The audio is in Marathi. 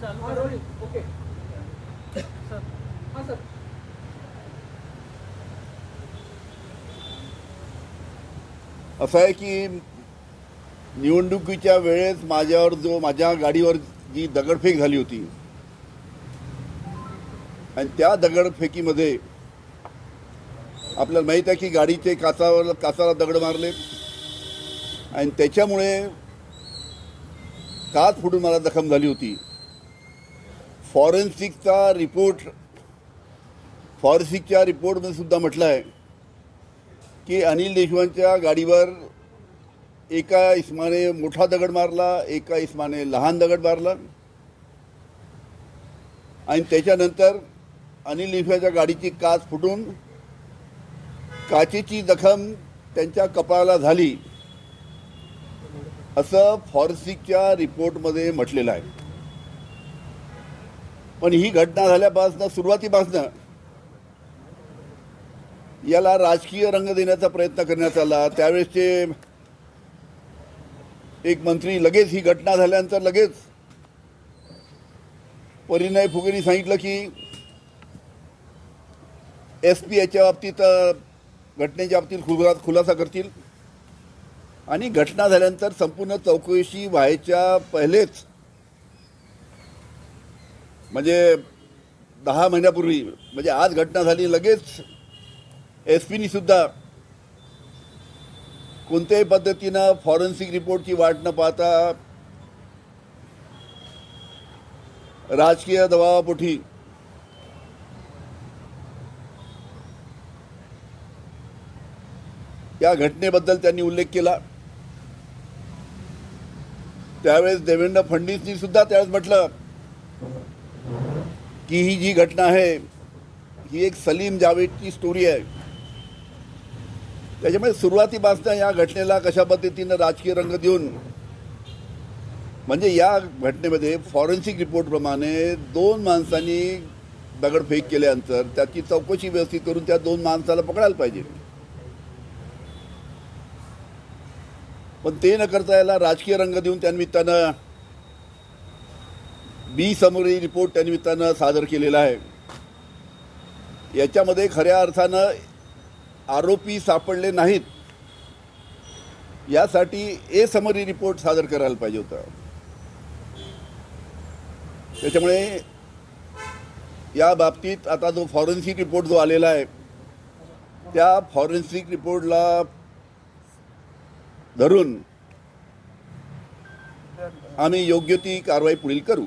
चालू हा करा. Rolling okay. सर. हां सर. असं आहे की निवडणुकीच्या वेळेस माझ्यावर जो माझ्या गाडीवर जी दगडफेक झाली होती आणि त्या दगडफेकीमध्ये आपल्याला माहीत आहे की गाडीचे काचावर काचाला दगड मारले. आणि त्याच्यामुळे काच फुटून मला जखम झाली होती. फॉरेन्सिकचा रिपोर्ट फॉरेन्सिकच्या रिपोर्टमध्ये सुद्धा म्हटलं आहे की अनिल देशमुखांच्या गाडीवर एका इस्माने मोठा दगड मारला एका इस्माने लहान दगड मारला. आणि त्याच्यानंतर अनिल देशमुखांच्या गाडीची काच फुटून काचेची जखम त्यांच्या कपाळाला झाली असं फॉरेन्सिकच्या रिपोर्टमध्ये म्हटलेलं आहे. पण ही घटना झाल्यापासनं सुरुवातीपासनं याला राजकीय रंग देण्याचा प्रयत्न करण्यात आला. त्यावेळेसचे एक मंत्री लगेच ही घटना झाल्यानंतर लगेच परिणय फुगेनी सांगितलं की एस पी याच्या बाबतीत घटनेच्या बाबतीत खुला खुलासा करतील. आणि घटना झाल्यानंतर संपूर्ण चौकशी व्हायच्या पहिलेच म्हणजे दहा महिन्यापूर्वी म्हणजे आज घटना झाली लगेच एस पीनी सुद्धा कोणत्याही पद्धतीनं फॉरेन्सिक रिपोर्टची वाट न पाहता राजकीय दबावापोटी या घटनेबद्दल त्यांनी उल्लेख केला. त्यावेळेस देवेंद्र फडणवीसनी सुद्धा त्यावेळेस म्हटलं की ही जी घटना आहे ही एक सलीम जावेदची स्टोरी आहे त्याच्यामुळे सुरुवातीपासून या घटनेला कशा पद्धतीनं राजकीय रंग देऊन म्हणजे या घटनेमध्ये फॉरेन्सिक रिपोर्टप्रमाणे दोन माणसांनी दगडफेक केल्यानंतर त्याची चौकशी व्यवस्थित करून त्या दोन माणसाला पकडायला पाहिजे. पण ते न करता याला राजकीय रंग देऊन त्यानिमित्तानं बी समरी रिपोर्ट त्यानिमित्तानं सादर केलेला आहे. याच्यामध्ये खऱ्या अर्थानं आरोपी सापडले नाहीत. यासाठी ए समरी रिपोर्ट सादर करायला पाहिजे होता. त्याच्यामुळे या बाबतीत आता जो फॉरेन्सिक रिपोर्ट जो आलेला आहे त्या फॉरेन्सिक रिपोर्टला धरून आम्ही योग्य ती कारवाई पुढील करू.